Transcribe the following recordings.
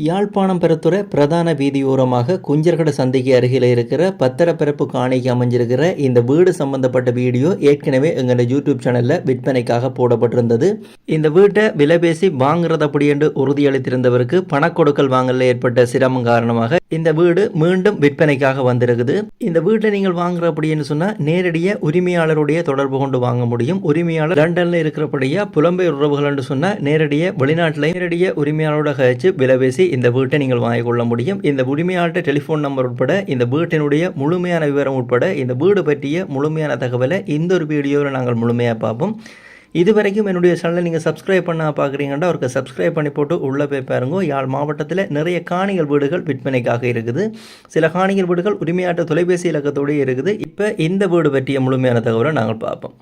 யாழ்ப்பாணம் பெறத்துறை பிரதான வீதியோரமாக குஞ்சர்கட சந்தைக்கு அருகில் இருக்கிற பத்திரப்பிறப்பு காணிக்கு அமைஞ்சிருக்கிற இந்த வீடு சம்பந்தப்பட்ட வீடியோ ஏற்கனவே எங்களோட யூடியூப் சேனலில் விற்பனைக்காக போடப்பட்டிருந்தது. இந்த வீட்டை விலை பேசி வாங்குறது அப்படி என்று உறுதியளித்திருந்தவருக்கு பணக்கொடுக்கல் வாங்கல ஏற்பட்ட சிரமம் காரணமாக இந்த வீடு மீண்டும் விற்பனைக்காக வந்திருக்குது. இந்த வீட்டை நீங்கள் வாங்குற அப்படின்னு சொன்னால் நேரடியாக உரிமையாளருடைய தொடர்பு கொண்டு வாங்க முடியும். உரிமையாளர் லண்டனில் இருக்கிறபடியாக புலம்பெயர் உறவுகள் என்று சொன்னால் நேரடியாக வெளிநாட்டில் நேரடியாக உரிமையாளரோட கழிச்சு விலபேசி இந்த வீட்டை நீங்கள் வாங்கிக் கொள்ள முடியும். இந்த உரிமையாளர்கிட்ட டெலிஃபோன் நம்பர் உட்பட இந்த வீட்டினுடைய முழுமையான விவரம் உட்பட இந்த வீடு பற்றிய முழுமையான தகவலை இந்த ஒரு வீடியோவில் நாங்கள் முழுமையாக பார்ப்போம். இது வரைக்கும் என்னுடைய சேனலை நீங்கள் சப்ஸ்கிரைப் பண்ண பார்க்குறீங்கன்னா அவருக்கு சப்ஸ்கிரைப் பண்ணி போட்டு உள்ளே போய் பாருங்க. யாழ் மாவட்டத்தில் நிறைய காணிகள் வீடுகள் விற்பனைக்காக இருக்குது. சில காணிகள் வீடுகள் உரிமையாட்ட தொலைபேசி இலக்கத்தோடு இருக்குது. இப்போ இந்த வீடு பற்றிய முழுமையான தகவலை நாங்கள் பார்ப்போம்.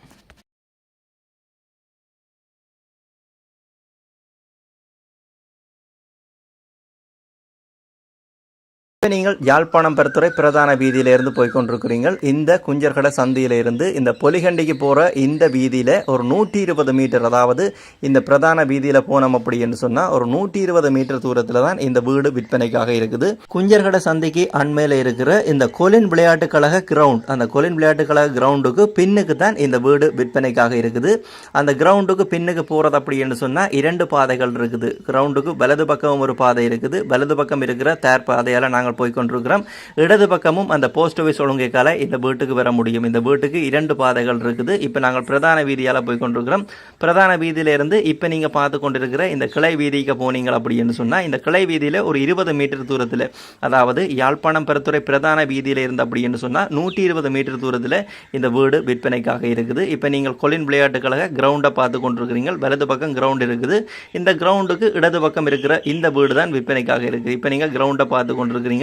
இப்போ நீங்கள் யாழ்ப்பாணம் பெருத்துறை பிரதான வீதியிலிருந்து போய் கொண்டிருக்கிறீர்கள். இந்த குஞ்சர்கடை சந்தியிலிருந்து இந்த பொலிகண்டிக்கு போகிற இந்த வீதியில் ஒரு நூற்றி இருபது மீட்டர் அதாவது இந்த பிரதான வீதியில் போனோம் அப்படின்னு சொன்னால் ஒரு நூற்றி இருபது மீட்டர் தூரத்தில் தான் இந்த வீடு விற்பனைக்காக இருக்குது. குஞ்சர்கடை சந்திக்கு அண்மையில் இருக்கிற இந்த கொலின் விளையாட்டுக் கழக கிரவுண்ட் அந்த கொலின் விளையாட்டுக் கழக கிரவுண்டுக்கு பின்னுக்கு தான் இந்த வீடு விற்பனைக்காக இருக்குது. அந்த கிரவுண்டுக்கு பின்னுக்கு போகிறது அப்படின்னு சொன்னால் இரண்டு பாதைகள் இருக்குது. கிரவுண்டுக்கு வலது பக்கம் ஒரு பாதை இருக்குது. வலது பக்கம் இருக்கிற தேர் பாதையால் நாங்கள் நாங்கள் போய்கொண்டிருக்கிறோம் இடது பக்கமும் அந்த போஸ்ட் ஆஃபீஸ் ஒழுங்கைக்கால இந்த வீட்டுக்கு வர முடியும். இந்த வீட்டுக்கு இரண்டு பாதைகள் இருக்குது. இப்போ நாங்கள் பிரதான வீதியால் போய்கொண்டிருக்கிறோம் பிரதான வீதியிலிருந்து இப்போ நீங்கள் பார்த்து கொண்டிருக்கிற இந்த கிளை வீதிக்கு போனீங்க அப்படின்னு சொன்னால் இந்த கிளை வீதியில் ஒரு இருபது மீட்டர் தூரத்தில் அதாவது யாழ்ப்பாணம் பெருத்துறை பிரதான வீதியில் இருந்து அப்படின்னு சொன்னால் நூற்றி இருபது மீட்டர் தூரத்தில் இந்த வீடு விற்பனைக்காக இருக்குது. இப்போ நீங்கள் கொலின் விளையாட்டுக்கழக கிரவுண்டை பார்த்து கொண்டிருக்கிறீங்க வலது பக்கம் கிரவுண்ட் இருக்குது. இந்த கிரவுண்டுக்கு இடது பக்கம் இருக்கிற இந்த வீடு தான் விற்பனைக்காக இருக்குது. இப்போ நீங்கள் கிரவுண்டை பார்த்து கொண்டிருக்கிறீங்க.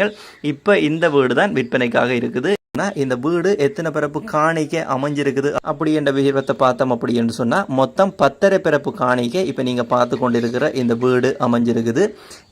இப்போ இந்த வீடு தான் விற்பனைக்காக இருக்குது. இந்த வீடு எத்தனை பிறப்பு காணிக்க அமைஞ்சிருக்குது? அப்படி என்ற விகிதத்தை பார்த்தோம் அப்படி என்று சொன்னால் மொத்தம் பத்தரை பிறப்பு காணிக்க இப்போ நீங்கள் பார்த்து கொண்டிருக்கிற இந்த வீடு அமைஞ்சிருக்குது.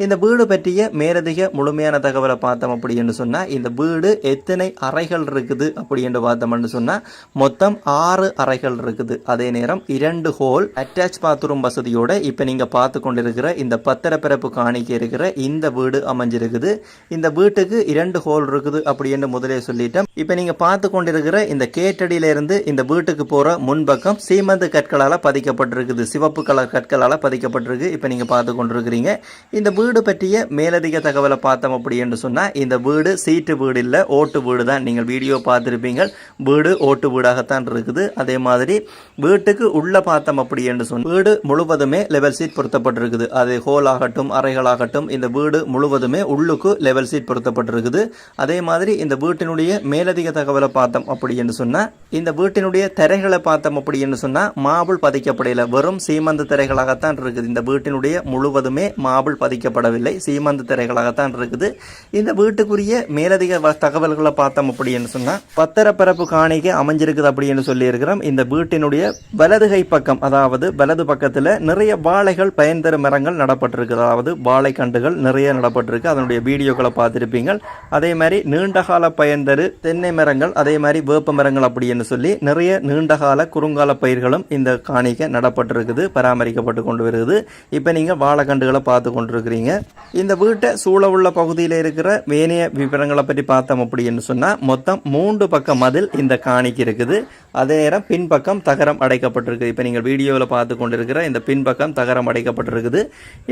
இந்த வீடு பற்றிய மேலதிக முழுமையான தகவலை பார்த்தோம் அப்படி என்று சொன்னால் இந்த வீடு எத்தனை அறைகள் இருக்குது அப்படி என்று பார்த்தோம்னு சொன்னால் மொத்தம் ஆறு அறைகள் இருக்குது. அதே நேரம் இரண்டு ஹோல் அட்டாச் பாத்ரூம் வசதியோட இப்போ நீங்கள் பார்த்து கொண்டிருக்கிற இந்த பத்தரை பிறப்பு காணிக்க இருக்கிற இந்த வீடு அமைஞ்சிருக்குது. இந்த வீட்டுக்கு இரண்டு ஹோல் இருக்குது அப்படி என்று முதலே சொல்லிட்டேன் இப்போ நீங்கள் பார்த்து கொண்டிருக்கிற இந்த கேட்டடியிலிருந்து இந்த வீட்டுக்கு போகிற முன்பக்கம் சீமந்து கற்களால் பதிக்கப்பட்டிருக்குது. சிவப்பு கலர் கற்களால் பதிக்கப்பட்டிருக்கு. இப்போ நீங்கள் பார்த்து கொண்டிருக்கிறீங்க. இந்த வீடு பற்றிய மேலதிக தகவலை பார்த்தோம் அப்படி என்று சொன்னால் இந்த வீடு சீட்டு வீடு இல்லை ஓட்டு வீடு தான். நீங்கள் வீடியோ பார்த்துருப்பீங்க. வீடு ஓட்டு வீடாகத்தான் இருக்குது. அதே மாதிரி வீட்டுக்கு உள்ளே பார்த்தோம் அப்படி என்று சொன்னால் வீடு முழுவதுமே லெவல் சீட் பொருத்தப்பட்டிருக்குது. அது ஹோல் ஆகட்டும் அறைகளாகட்டும் இந்த வீடு முழுவதுமே உள்ளுக்கு லெவல் சீட் பொருத்தப்பட்டிருக்குது. அதே மாதிரி இந்த வீட்டினுடைய மேலதிக தகவலை பார்த்தோம் அப்படி என்று சொன்னால் இந்த வீட்டினுடைய திரைகளை பார்த்தோம் அப்படி என்று சொன்னால் மாபிள் பதிக்கப்படையில் வெறும் சீமந்த திரைகளாகத்தான் இருக்குது. இந்த வீட்டினுடைய முழுவதுமே மாபிள் பதிக்கப்படவில்லை சீமந்த திரைகளாகத்தான் இருக்குது. இந்த வீட்டுக்குரிய மேலதிக வ- தகவல்களை பார்த்தோம் அப்படி என்று சொன்னால் பத்திரப்பரப்பு காணிக்கை அமைஞ்சிருக்குது அப்படி என்று சொல்லியிருக்கிறோம். இந்த வீட்டினுடைய வலது கை பக்கம் அதாவது வலது பக்கத்தில் நிறைய வாழைகள் பயன் தரும் மரங்கள் நடப்பட்டிருக்கு அதாவது வாழைக்கண்டுகள் நிறைய நடப்பட்டிருக்கு. அதனுடைய வீடியோக்களை பார்த்துருப்பீங்க அதே மாதிரி நீண்டகால பயன் தரு தென்னை மரங்கள் அதே மாதிரி வேப்ப மரங்கள் அப்படின்னு சொல்லி நிறைய நீண்டகால குறுங்கால பயிர்களும் இந்த காணிக்க நடப்பட்டிருக்குது பராமரிக்கப்பட்டு கொண்டு வருகிறது. இப்போ நீங்கள் வாழைக்கண்டுகளை பார்த்து கொண்டிருக்கிறீங்க. இந்த வீட்டை சூழ உள்ள பகுதியில் இருக்கிற வேனைய விவரங்களை பற்றி பார்த்தோம் அப்படின்னு சொன்னால் மொத்தம் மூன்று பக்கம் மதில் இந்த காணிக்கு இருக்குது. அதே நேரம் பின்பக்கம் தகரம் அடைக்கப்பட்டிருக்கு. இப்போ நீங்கள் வீடியோவில் பார்த்து கொண்டிருக்கிற இந்த பின்பக்கம் தகரம் அடைக்கப்பட்டிருக்குது.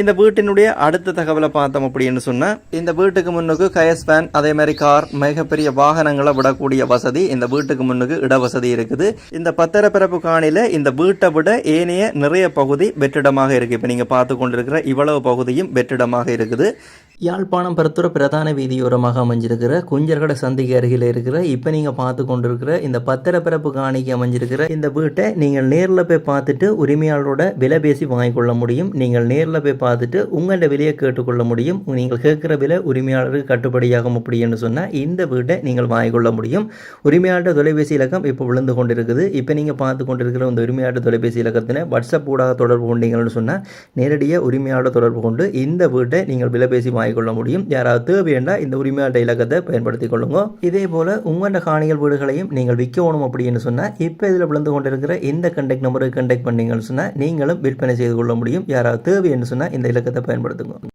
இந்த வீட்டினுடைய அடுத்த தகவலை பார்த்தோம் அப்படின்னு சொன்னால் இந்த வீட்டுக்கு முன்னுக்கு கயஸ் வேன் அதே மாதிரி கார் மிகப்பெரிய வாகனங்களை விடக்கூடிய வசதி இந்த வீட்டுக்கு முன்னுக்கு இடவசதி இருக்குது. இந்த பத்திரப்பிறப்பு காணியில் இந்த வீட்டை விட ஏனைய நிறைய பகுதி வெற்றிடமாக இருக்குது இப்போ நீங்கள் பார்த்து கொண்டிருக்கிற இவ்வளவு பகுதியும் வெற்றிடமாக இருக்குது. யாழ்ப்பாணம் பரத்துற பிரதான வீதியோரமாக அமைஞ்சிருக்கிற குஞ்சர்கடை சந்திக்கு அருகில் இருக்கிற இப்போ நீங்கள் பார்த்து கொண்டிருக்கிற இந்த பத்திரப்பிறப்பு காணிக்கு அமைஞ்சிருக்கிற இந்த வீட்டை நீங்கள் நேரில் போய் பார்த்துட்டு உரிமையாளரோட விலை பேசி வாங்கிக்கொள்ள முடியும். நீங்கள் நேரில் போய் பார்த்துட்டு உங்கள்கிட்ட விலையை கேட்டுக்கொள்ள முடியும். நீங்கள் கேட்குற விலை உரிமையாளருக்கு கட்டுப்படியாகும் அப்படின்னு சொன்னால் இந்த வீட்டை நீங்கள் வாங்கிக்கொள்ள முடியும். உரிமையாளர் தொலைபேசி இலக்கம் இப்போ விழுந்து கொண்டிருக்குது. இப்போ நீங்கள் பார்த்து கொண்டிருக்கிற இந்த உரிமையாளர் தொலைபேசி இலக்கத்தினை வாட்ஸ்அப் ஊடாக தொடர்பு கொண்டீங்கன்னு சொன்னால் நேரடியாக உரிமையாளர் தொடர்பு கொண்டு இந்த வீட்டை நீங்கள் விலை பேசி வாங்கி வாங்கிக்கொள்ள முடியும். யாராவது தேவையண்டா இந்த உரிமையாளர் இலக்கத்தை பயன்படுத்திக் கொள்ளுங்க. இதே போல் உங்களோட காணிகள் வீடுகளையும் நீங்கள் விற்கணும் அப்படின்னு சொன்னால் இப்போ இதில் விழுந்து கொண்டிருக்கிற இந்த கண்டெக்ட் நம்பருக்கு கண்டெக்ட் பண்ணீங்கன்னு சொன்னால் நீங்களும் விற்பனை செய்து கொள்ள முடியும். யாராவது தேவை என்று சொன்னால் இந்த இலக்கத்தை பயன்படுத்துங்க.